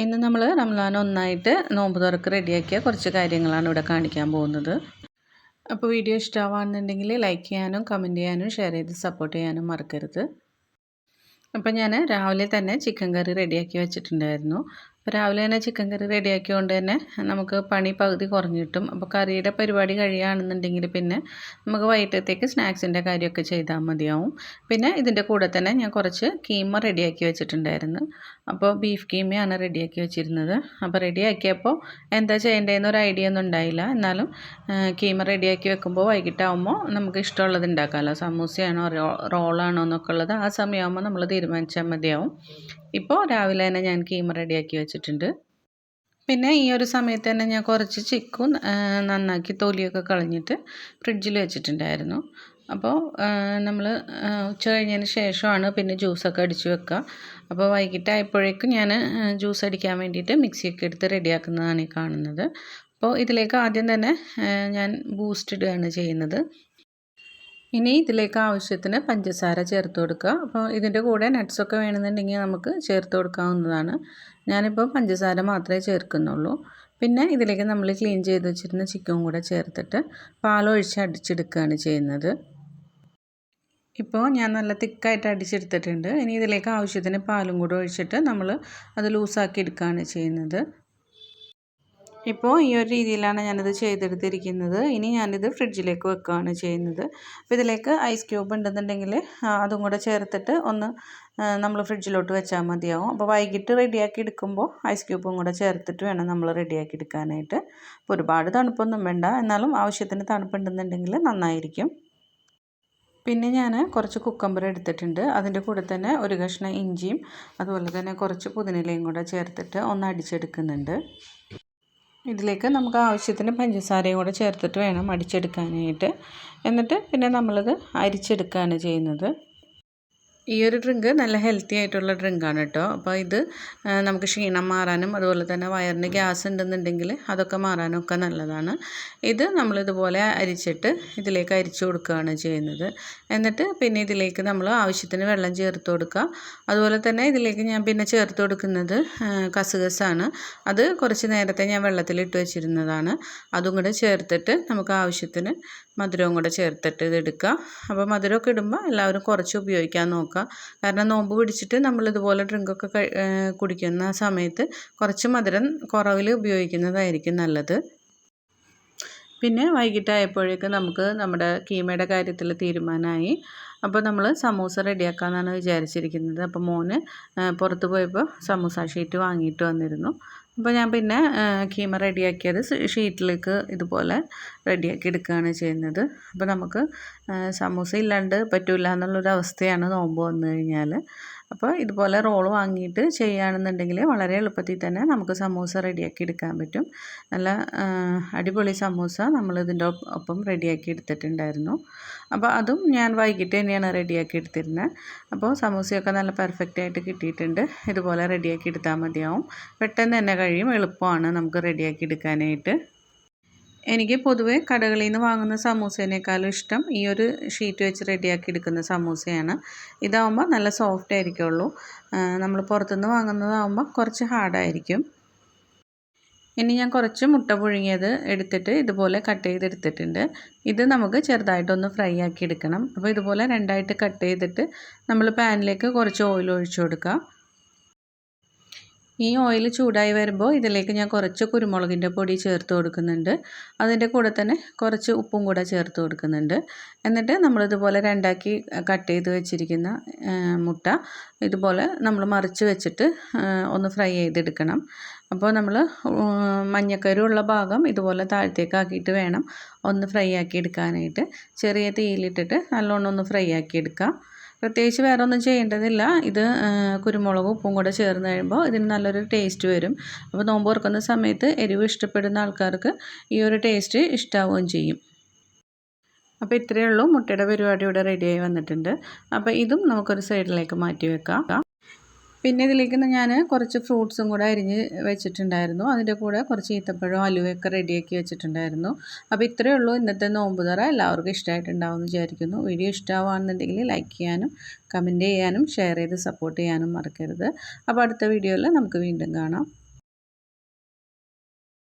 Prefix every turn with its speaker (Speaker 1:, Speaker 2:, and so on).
Speaker 1: ഇന്ന് നമ്മൾ റംലാൻ ഒന്നായിട്ട് നോമ്പ് തുറക്ക് റെഡിയാക്കിയ കുറച്ച് കാര്യങ്ങളാണ് ഇവിടെ കാണിക്കാൻ പോകുന്നത്. അപ്പോൾ വീഡിയോ ഇഷ്ടമാണെന്നുണ്ടെങ്കിൽ ലൈക്ക് ചെയ്യാനും കമന്റ് ചെയ്യാനും ഷെയർ ചെയ്ത് സപ്പോർട്ട് ചെയ്യാനും മറക്കരുത്. അപ്പോൾ ഞാൻ രാവിലെ തന്നെ ചിക്കൻ കറി റെഡിയാക്കി വെച്ചിട്ടുണ്ടായിരുന്നു. രാവിലെ തന്നെ ചിക്കൻ കറി റെഡിയാക്കിയതുകൊണ്ട് തന്നെ നമുക്ക് പണി പകുതി കുറഞ്ഞു കിട്ടും. അപ്പോൾ കറിയുടെ പരിപാടി കഴിയുകയാണെന്നുണ്ടെങ്കിൽ പിന്നെ നമുക്ക് വൈകിട്ടത്തേക്ക് സ്നാക്സിന്റെ കാര്യമൊക്കെ ചെയ്താൽ മതിയാവും. പിന്നെ ഇതിന്റെ കൂടെ തന്നെ ഞാൻ കുറച്ച് കീമ റെഡിയാക്കി വെച്ചിട്ടുണ്ടായിരുന്നു. അപ്പോൾ ബീഫ് കീമയാണ് റെഡിയാക്കി വെച്ചിരുന്നത്. അപ്പോൾ റെഡിയാക്കിയപ്പോൾ എന്താ ചെയ്യേണ്ടതെന്ന് ഒരു ഐഡിയ ഒന്നും ഉണ്ടായില്ല. എന്നാലും കീമ റെഡിയാക്കി വെക്കുമ്പോൾ വൈകിട്ടാവുമ്പോൾ നമുക്ക് ഇഷ്ടമുള്ളത് ഉണ്ടാക്കാമല്ലോ. സമൂസയാണോ റോളാണോ എന്നൊക്കെ ഉള്ളത് ആ സമയമാകുമ്പോൾ നമ്മൾ തീരുമാനിച്ചാൽ മതിയാവും. ഇപ്പോൾ രാവിലെ തന്നെ ഞാൻ കീമ റെഡിയാക്കി വെച്ചിട്ടുണ്ട്. പിന്നെ ഈ ഒരു സമയത്ത് തന്നെ ഞാൻ കുറച്ച് ചിക്കു നന്നാക്കി തൊലിയൊക്കെ കളഞ്ഞിട്ട് ഫ്രിഡ്ജിൽ വെച്ചിട്ടുണ്ടായിരുന്നു. അപ്പോൾ നമ്മൾ ഉച്ച കഴിഞ്ഞതിന് ശേഷമാണ് പിന്നെ ജ്യൂസൊക്കെ അടിച്ച് വെക്കുക അപ്പോൾ വൈകിട്ടായപ്പോഴേക്കും ഞാൻ ജ്യൂസ് അടിക്കാൻ വേണ്ടിയിട്ട് മിക്സിയൊക്കെ എടുത്ത് റെഡിയാക്കുന്നതാണ് ഈ കാണുന്നത്. അപ്പോൾ ഇതിലേക്ക് ആദ്യം തന്നെ ഞാൻ ബൂസ്റ്റ് ഇടുകയാണ് ചെയ്യുന്നത്. ഇനി ഇതിലേക്ക് ആവശ്യത്തിന് പഞ്ചസാര ചേർത്ത് കൊടുക്കുക. അപ്പോൾ ഇതിന്റെ കൂടെ നട്ട്സൊക്കെ വേണമെന്നുണ്ടെങ്കിൽ നമുക്ക് ചേർത്ത് കൊടുക്കാവുന്നതാണ്. ഞാനിപ്പോൾ പഞ്ചസാര മാത്രമേ ചേർക്കുന്നുള്ളൂ. പിന്നെ ഇതിലേക്ക് നമ്മൾ ക്ലീൻ ചെയ്ത് വെച്ചിരുന്ന ചിക്കനും കൂടെ ചേർത്തിട്ട് പാലൊഴിച്ച് അടിച്ചെടുക്കുകയാണ് ചെയ്യുന്നത്. ഇപ്പോൾ ഞാൻ നല്ല തിക്കായിട്ട് അടിച്ചെടുത്തിട്ടുണ്ട്. ഇനി ഇതിലേക്ക് ആവശ്യത്തിന് പാലും കൂടെ ഒഴിച്ചിട്ട് നമ്മൾ അത് ലൂസാക്കി എടുക്കുകയാണ് ചെയ്യുന്നത്. ഇപ്പോൾ ഈ ഒരു രീതിയിലാണ് ഞാനിത് ചെയ്തെടുത്തിരിക്കുന്നത്. ഇനി ഞാനിത് ഫ്രിഡ്ജിലേക്ക് വെക്കുകയാണ് ചെയ്യുന്നത്. അപ്പോൾ ഇതിലേക്ക് ഐസ് ക്യൂബ് ഉണ്ടെന്നുണ്ടെങ്കിൽ അതും കൂടെ ചേർത്തിട്ട് ഒന്ന് നമ്മൾ ഫ്രിഡ്ജിലോട്ട് വെച്ചാൽ മതിയാവും. അപ്പോൾ വൈകിട്ട് റെഡിയാക്കി എടുക്കുമ്പോൾ ഐസ് ക്യൂബും കൂടെ ചേർത്തിട്ട് വേണം നമ്മൾ റെഡിയാക്കി എടുക്കാനായിട്ട്. അപ്പോൾ ഒരുപാട് തണുപ്പൊന്നും വേണ്ട. എന്നാലും ആവശ്യത്തിന് തണുപ്പുണ്ടെന്നുണ്ടെങ്കിൽ നന്നായിരിക്കും. പിന്നെ ഞാൻ കുറച്ച് കുക്കമ്പർ എടുത്തിട്ടുണ്ട്. അതിന്റെ കൂടെ തന്നെ ഒരു കഷ്ണം ഇഞ്ചിയും അതുപോലെ തന്നെ കുറച്ച് പുതിനയിലയും കൂടെ ചേർത്തിട്ട് ഒന്ന് അടിച്ചെടുക്കുന്നുണ്ട്. ഇതിലേക്ക് നമുക്ക് ആവശ്യത്തിന് പഞ്ചസാരയും കൂടെ ചേർത്തിട്ട് വേണം അടിച്ചെടുക്കാനായിട്ട്. എന്നിട്ട് പിന്നെ നമ്മളത് അരിച്ചെടുക്കുകയാണ് ചെയ്യുന്നത്. ഈ ഒരു ഡ്രിങ്ക് നല്ല ഹെൽത്തി ആയിട്ടുള്ള ഡ്രിങ്കാണ് കേട്ടോ അപ്പോൾ ഇത് നമുക്ക് ക്ഷീണം മാറാനും അതുപോലെ തന്നെ വയറിന് ഗ്യാസ് ഉണ്ടെന്നുണ്ടെങ്കിൽ അതൊക്കെ മാറാനും ഒക്കെ നല്ലതാണ്. ഇത് നമ്മളിതുപോലെ അരിച്ചിട്ട് ഇതിലേക്ക് അരിച്ചു കൊടുക്കുകയാണ് ചെയ്യുന്നത്. എന്നിട്ട് പിന്നെ ഇതിലേക്ക് നമ്മൾ ആവശ്യത്തിന് വെള്ളം ചേർത്ത് കൊടുക്കുക. അതുപോലെ തന്നെ ഇതിലേക്ക് ഞാൻ പിന്നെ ചേർത്ത് കൊടുക്കുന്നത് കസുകസാണ്. അത് കുറച്ച് നേരത്തെ ഞാൻ വെള്ളത്തിലിട്ട് വെച്ചിരുന്നതാണ്. അതും കൂടെ ചേർത്തിട്ട് നമുക്ക് ആവശ്യത്തിന് മധുരവും കൂടെ ചേർത്തിട്ട് ഇത് എടുക്കുക. അപ്പോൾ മധുരമൊക്കെ ഇടുമ്പോൾ എല്ലാവരും കുറച്ച് ഉപയോഗിക്കാൻ നോക്കുക. കാരണം നോമ്പ് പിടിച്ചിട്ട് നമ്മളിതുപോലെ ഡ്രിങ്കൊക്കെ കുടിക്കുന്ന സമയത്ത് കുറച്ച് മധുരം കുറവിൽ ഉപയോഗിക്കുന്നതായിരിക്കും നല്ലത്. പിന്നെ വൈകിട്ടായപ്പോഴേക്കും നമുക്ക് നമ്മുടെ കീമയുടെ കാര്യത്തിൽ തീരുമാനമായി. അപ്പോൾ നമ്മൾ സമൂസ റെഡിയാക്കാമെന്നാണ് വിചാരിച്ചിരിക്കുന്നത്. അപ്പോൾ മോന് പുറത്ത് പോയപ്പോൾ സമൂസ ഷീറ്റ് വാങ്ങിയിട്ട് വന്നിരുന്നു. അപ്പോൾ ഞാൻ പിന്നെ കീമ റെഡിയാക്കിയത് ഷീറ്റിലേക്ക് ഇതുപോലെ റെഡിയാക്കി എടുക്കുകയാണ് ചെയ്യുന്നത്. അപ്പോൾ നമുക്ക് സമൂസ ഇല്ലാണ്ട് പറ്റില്ല എന്നുള്ളൊരു അവസ്ഥയാണ് നോമ്പ് വന്നു കഴിഞ്ഞാൽ അപ്പോൾ ഇതുപോലെ റോൾ വാങ്ങിയിട്ട് ചെയ്യുകയാണെന്നുണ്ടെങ്കിൽ വളരെ എളുപ്പത്തിൽ തന്നെ നമുക്ക് സമൂസ റെഡിയാക്കി എടുക്കാൻ പറ്റും. നല്ല അടിപൊളി സമൂസ നമ്മൾ ഇതിന്റെ ഒപ്പം റെഡിയാക്കി എടുത്തിട്ടുണ്ടായിരുന്നു. അപ്പോൾ അതും ഞാൻ വൈകിട്ട് തന്നെയാണ് റെഡിയാക്കി എടുത്തിരുന്നത്. അപ്പോൾ സമൂസയൊക്കെ നല്ല പെർഫെക്റ്റ് ആയിട്ട് കിട്ടിയിട്ടുണ്ട്. ഇതുപോലെ റെഡിയാക്കി എടുത്താൽ മതിയാവും. പെട്ടെന്ന് തന്നെ കഴിയും. എളുപ്പമാണ് നമുക്ക് റെഡിയാക്കി എടുക്കാനായിട്ട്. എനിക്ക് പൊതുവെ കടകളിൽ നിന്ന് വാങ്ങുന്ന സമൂസേനേക്കാളും ഇഷ്ടം ഈ ഒരു ഷീറ്റ് വെച്ച് റെഡിയാക്കി എടുക്കുന്ന സമൂസയാണ്. ഇതാവുമ്പോൾ നല്ല സോഫ്റ്റ് ആയിരിക്കുള്ളൂ. നമ്മൾ പുറത്തുനിന്ന് വാങ്ങുന്നതാവുമ്പോൾ കുറച്ച് ഹാർഡായിരിക്കും. ഇനി ഞാൻ കുറച്ച് മുട്ട പുഴുങ്ങിയത് എടുത്തിട്ട് ഇതുപോലെ കട്ട് ചെയ്തെടുത്തിട്ടുണ്ട്. ഇത് നമുക്ക് ചെറുതായിട്ടൊന്ന് ഫ്രൈ ആക്കി എടുക്കണം. അപ്പോൾ ഇതുപോലെ രണ്ടായിട്ട് കട്ട് ചെയ്തിട്ട് നമ്മൾ പാനിലേക്ക് കുറച്ച് ഓയിൽ ഒഴിച്ചു കൊടുക്കുക ഈ ഓയിൽ ചൂടായി വരുമ്പോൾ ഇതിലേക്ക് ഞാൻ കുറച്ച് കുരുമുളകിന്റെ പൊടി ചേർത്ത് കൊടുക്കുന്നുണ്ട്. അതിന്റെ കൂടെ തന്നെ കുറച്ച് ഉപ്പും കൂടെ ചേർത്ത് കൊടുക്കുന്നുണ്ട്. എന്നിട്ട് നമ്മളിതുപോലെ രണ്ടാക്കി കട്ട് ചെയ്ത് വെച്ചിരിക്കുന്ന മുട്ട ഇതുപോലെ നമ്മൾ മറിച്ച് വെച്ചിട്ട് ഒന്ന് ഫ്രൈ ചെയ്തെടുക്കണം. അപ്പോൾ നമ്മൾ മഞ്ഞക്കരുള്ള ഭാഗം ഇതുപോലെ താഴത്തേക്കാക്കിയിട്ട് വേണം ഒന്ന് ഫ്രൈ ആക്കി എടുക്കാനായിട്ട്. ചെറിയ തീയിലിട്ടിട്ട് നല്ലോണം ഒന്ന് ഫ്രൈ ആക്കി എടുക്കാം. പ്രത്യേകിച്ച് വേറെ ഒന്നും ചെയ്യേണ്ടതില്ല. ഇത് കുരുമുളകും ഉപ്പും കൂടെ ചേർന്ന് കഴിയുമ്പോൾ ഇതിന് നല്ലൊരു ടേസ്റ്റ് വരും. അപ്പോൾ നോമ്പ് തുറക്കുന്ന സമയത്ത് എരിവ് ഇഷ്ടപ്പെടുന്ന ആൾക്കാർക്ക് ഈ ഒരു ടേസ്റ്റ് ഇഷ്ടാവുകയും ചെയ്യും. അപ്പോൾ ഇത്രയേ ഉള്ളൂ. മുട്ടയുടെ പരിപാടി ഇവിടെ റെഡിയായി വന്നിട്ടുണ്ട്. അപ്പോൾ ഇതും നമുക്കൊരു സൈഡിലേക്ക് മാറ്റി വെക്കാം. പിന്നെ ഇതിലേക്ക് ഞാൻ കുറച്ച് ഫ്രൂട്ട്സും കൂടെ അരിഞ്ഞ് വെച്ചിട്ടുണ്ടായിരുന്നു. അതിന്റെ കൂടെ കുറച്ച് ഈത്തപ്പഴം അലുവയൊക്കെ റെഡിയാക്കി വെച്ചിട്ടുണ്ടായിരുന്നു. അപ്പോൾ ഇത്രയേ ഉള്ളൂ ഇന്നത്തെ നോമ്പ് തറ. എല്ലാവർക്കും ഇഷ്ടമായിട്ടുണ്ടാവും എന്ന് വിചാരിക്കുന്നു. വീഡിയോ ഇഷ്ടമാവുകയാണെന്നുണ്ടെങ്കിൽ ലൈക്ക് ചെയ്യാനും കമന്റ് ചെയ്യാനും ഷെയർ ചെയ്ത് സപ്പോർട്ട് ചെയ്യാനും മറക്കരുത്. അപ്പോൾ അടുത്ത വീഡിയോയിൽ നമുക്ക് വീണ്ടും കാണാം.